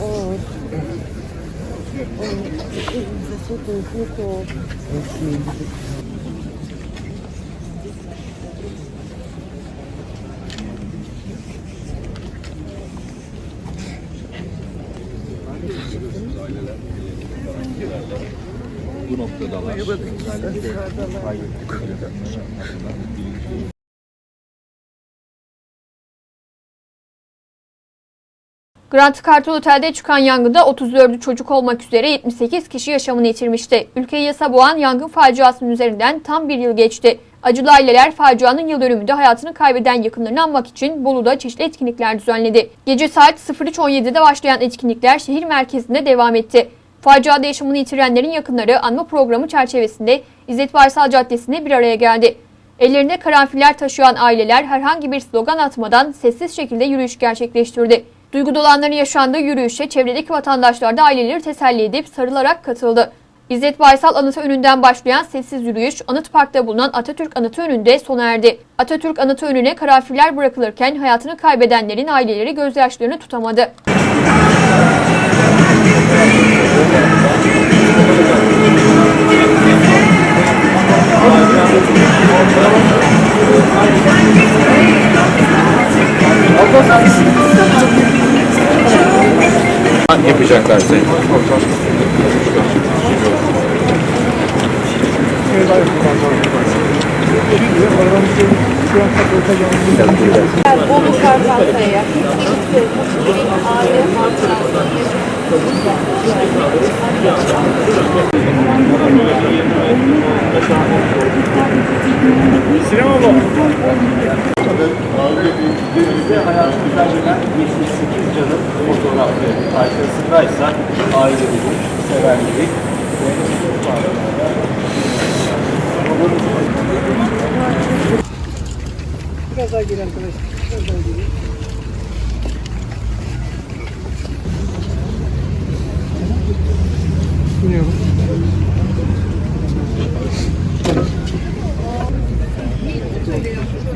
Oh. Elinize sokun, sokun. Grand Kartal Otel'de çıkan yangında 34'ü çocuk olmak üzere 78 kişi yaşamını yitirmişti. Ülkeyi yasa boğan yangın faciasının üzerinden tam bir yıl geçti. Acılı aileler facianın yıl dönümünde hayatını kaybeden yakınlarını anmak için Bolu'da çeşitli etkinlikler düzenledi. Gece saat 03.17'de başlayan etkinlikler şehir merkezinde devam etti. Faciada yaşamını yitirenlerin yakınları anma programı çerçevesinde İzzet Baysal Caddesi'nde bir araya geldi. Ellerinde karanfiller taşıyan aileler herhangi bir slogan atmadan sessiz şekilde yürüyüş gerçekleştirdi. Duygu dolanların yaşandığı yürüyüşe çevredeki vatandaşlar da aileleri teselli edip sarılarak katıldı. İzzet Baysal anıtı önünden başlayan sessiz yürüyüş Anıt Park'ta bulunan Atatürk anıtı önünde sona erdi. Atatürk anıtı önüne karanfiller bırakılırken hayatını kaybedenlerin aileleri gözyaşlarını tutamadı. Yapacaklarsa. Bolu Kartalkaya. Hiçbir hiçbir aile hatırası Denizde hayatını kaybeden 78 canın fotoğrafı arkasındaysa aileleri, sevenleri ve Biraz daha geri arkadaşlar. Biraz daha geri.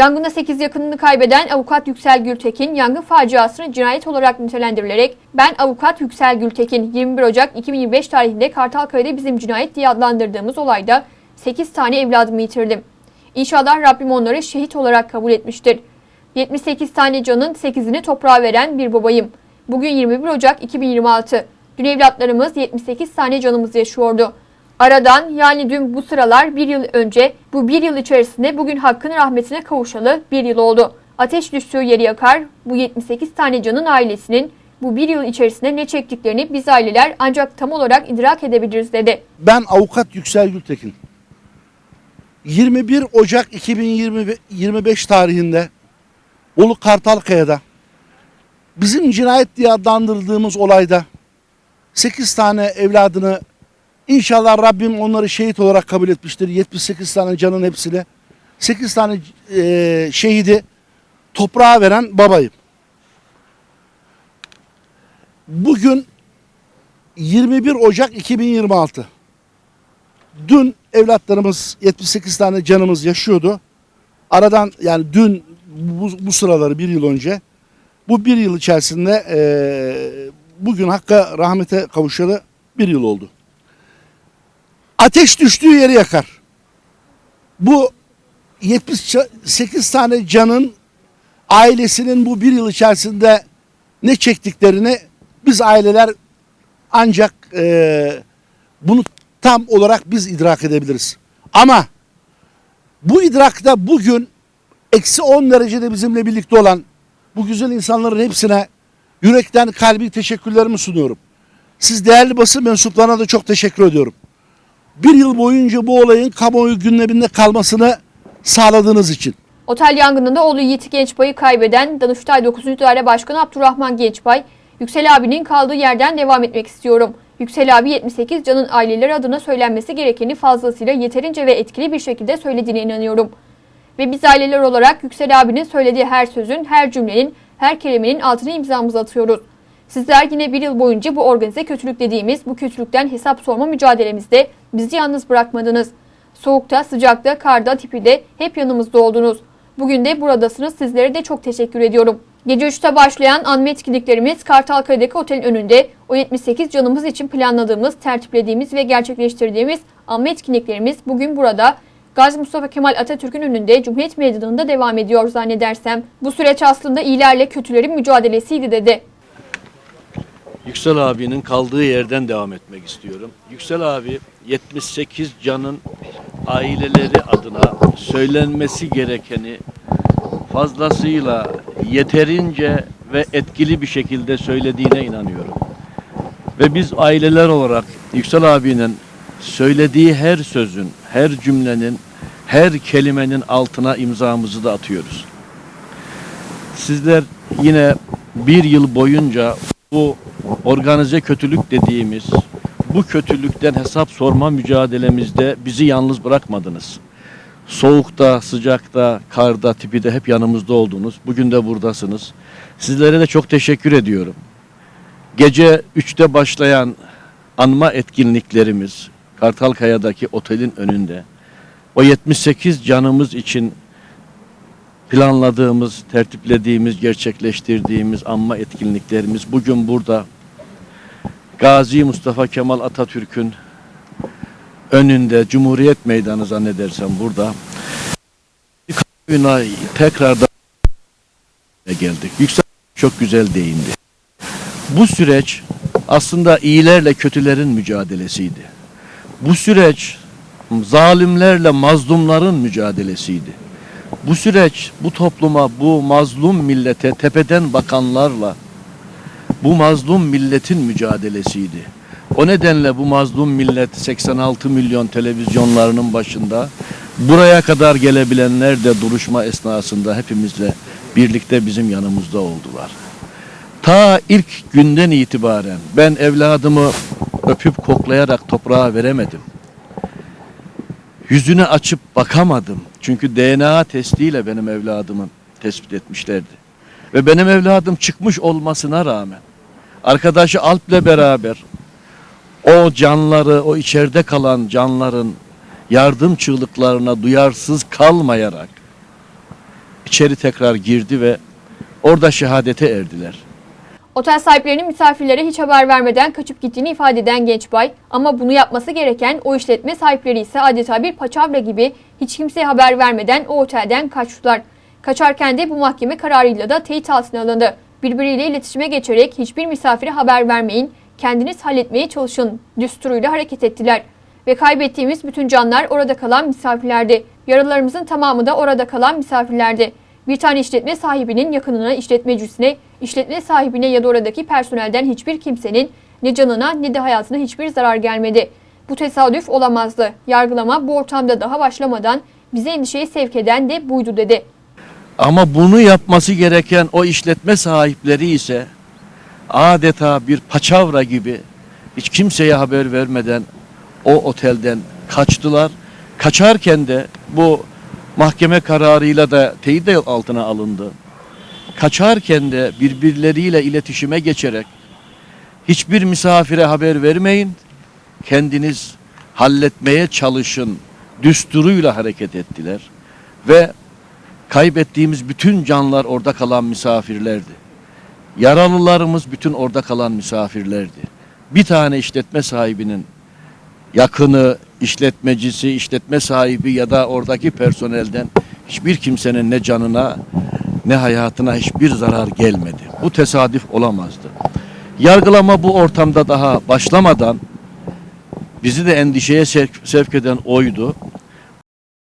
Yangında 8 yakınını kaybeden avukat Yüksel Gültekin, yangın faciasını cinayet olarak nitelendirilerek ben avukat Yüksel Gültekin 21 Ocak 2025 tarihinde Kartalkaya'da bizim cinayet diye adlandırdığımız olayda 8 tane evladımı yitirdim. İnşallah Rabbim onları şehit olarak kabul etmiştir. 78 tane canın 8'ini toprağa veren bir babayım. Bugün 21 Ocak 2026. Dün evlatlarımız 78 tane canımız yaşıyordu. Aradan yani dün bu sıralar bir yıl önce bu bir yıl içerisinde bugün hakkın rahmetine kavuşalı bir yıl oldu. Ateş düştüğü yeri yakar bu 78 tane canın ailesinin bu bir yıl içerisinde ne çektiklerini biz aileler ancak tam olarak idrak edebiliriz dedi. Ben avukat Yüksel Gültekin. 21 Ocak 2025 tarihinde Bolu Kartalkaya'da bizim cinayet diye adlandırdığımız olayda 8 tane evladını inşallah Rabbim onları şehit olarak kabul etmiştir. 78 tane canın hepsini 8 tane eee, şehidi toprağa veren babayım. Bugün 21 Ocak 2026. Dün evlatlarımız 78 tane canımız yaşıyordu. Aradan yani dün bu, bu sıraları bir yıl önce bu bir yıl içerisinde eee, bugün Hakk'a rahmete kavuşalı bir yıl oldu. Ateş düştüğü yeri yakar. Bu 78 tane canın ailesinin bu bir yıl içerisinde ne çektiklerini biz aileler ancak eee, bunu tam olarak biz idrak edebiliriz. Ama bu idrakta bugün eksi 10 derecede bizimle birlikte olan bu güzel insanların hepsine yürekten kalbi teşekkürlerimi sunuyorum. Siz değerli basın mensuplarına da çok teşekkür ediyorum. Bir yıl boyunca bu olayın kamuoyu gündeminde kalmasını sağladığınız için. Otel yangınında oğlu Yiğit Gençbay'ı kaybeden Danıştay 9. Daire Başkanı Abdurrahman Gençbay, Yüksel abinin kaldığı yerden devam etmek istiyorum. Yüksel abi 78 canın aileleri adına söylenmesi gerekeni fazlasıyla yeterince ve etkili bir şekilde söylediğine inanıyorum. Ve biz aileler olarak Yüksel abinin söylediği her sözün, her cümlenin, her kelimenin altına imzamızı atıyoruz. Sizler yine bir yıl boyunca bu organize kötülük dediğimiz bu kötülükten hesap sorma mücadelemizde bizi yalnız bırakmadınız. Soğukta, sıcakta, karda, tipide hep yanımızda oldunuz. Bugün de buradasınız. Sizlere de çok teşekkür ediyorum. Gece 3'te başlayan anma etkinliklerimiz Kartalkaya'daki otelin önünde o 78 canımız için planladığımız, tertiplediğimiz ve gerçekleştirdiğimiz anma etkinliklerimiz bugün burada Gazi Mustafa Kemal Atatürk'ün önünde Cumhuriyet Meydanı'nda devam ediyor zannedersem. Bu süreç aslında iyilerle kötülerin mücadelesiydi dedi. Yüksel abinin kaldığı yerden devam etmek istiyorum. Yüksel abi 78 canın aileleri adına söylenmesi gerekeni fazlasıyla yeterince ve etkili bir şekilde söylediğine inanıyorum. Ve biz aileler olarak Yüksel abinin söylediği her sözün, her cümlenin, her kelimenin altına imzamızı da atıyoruz. Sizler yine bir yıl boyunca bu organize kötülük dediğimiz bu kötülükten hesap sorma mücadelemizde bizi yalnız bırakmadınız. Soğukta, sıcakta, karda, tipide hep yanımızda oldunuz. Bugün de buradasınız. Sizlere de çok teşekkür ediyorum. Gece 3'te başlayan anma etkinliklerimiz Kartalkaya'daki otelin önünde o 78 canımız için planladığımız, tertiplediğimiz, gerçekleştirdiğimiz anma etkinliklerimiz bugün burada Gazi Mustafa Kemal Atatürk'ün önünde Cumhuriyet Meydanı zannedersem burada kamuoyuna tekrardan geldik. Yüksel çok güzel değindi. Bu süreç aslında iyilerle kötülerin mücadelesiydi. Bu süreç zalimlerle mazlumların mücadelesiydi. Bu süreç bu topluma, bu mazlum millete tepeden bakanlarla bu mazlum milletin mücadelesiydi. O nedenle bu mazlum millet 86 milyon televizyonlarının başında buraya kadar gelebilenler de duruşma esnasında hepimizle birlikte bizim yanımızda oldular. Ta ilk günden itibaren ben evladımı öpüp koklayarak toprağa veremedim. Yüzünü açıp bakamadım. Çünkü DNA testiyle benim evladımı tespit etmişlerdi. Ve benim evladım çıkmış olmasına rağmen arkadaşı Alp'le beraber o canları, o içeride kalan canların yardım çığlıklarına duyarsız kalmayarak içeri tekrar girdi ve orada şehadete erdiler. Otel sahiplerinin misafirlere hiç haber vermeden kaçıp gittiğini ifade eden Gençbay ama bunu yapması gereken o işletme sahipleri ise adeta bir paçavra gibi hiç kimseye haber vermeden o otelden kaçtılar. Kaçarken de bu mahkeme kararıyla da teyit altına alındı. Birbiriyle iletişime geçerek hiçbir misafire haber vermeyin, kendiniz halletmeye çalışın düsturuyla hareket ettiler. Ve kaybettiğimiz bütün canlar orada kalan misafirlerdi. Yaralarımızın tamamı da orada kalan misafirlerdi. Bir tane işletme sahibinin yakınına, işletmecisine, işletme sahibine ya da oradaki personelden hiçbir kimsenin ne canına ne de hayatına hiçbir zarar gelmedi. Bu tesadüf olamazdı. Yargılama bu ortamda daha başlamadan bize endişeye sevk eden de buydu dedi. Ama bunu yapması gereken o işletme sahipleri ise adeta bir paçavra gibi hiç kimseye haber vermeden o otelden kaçtılar. Kaçarken de bu mahkeme kararıyla da teyit altına alındı. Kaçarken de birbirleriyle iletişime geçerek hiçbir misafire haber vermeyin, kendiniz halletmeye çalışın düsturuyla hareket ettiler ve kaybettiğimiz bütün canlar orada kalan misafirlerdi. Yaralılarımız bütün orada kalan misafirlerdi. Bir tane işletme sahibinin yakını, işletmecisi, işletme sahibi ya da oradaki personelden hiçbir kimsenin ne canına ne hayatına hiçbir zarar gelmedi. Bu tesadüf olamazdı. Yargılama bu ortamda daha başlamadan bizi de endişeye sevk, sevk eden oydu.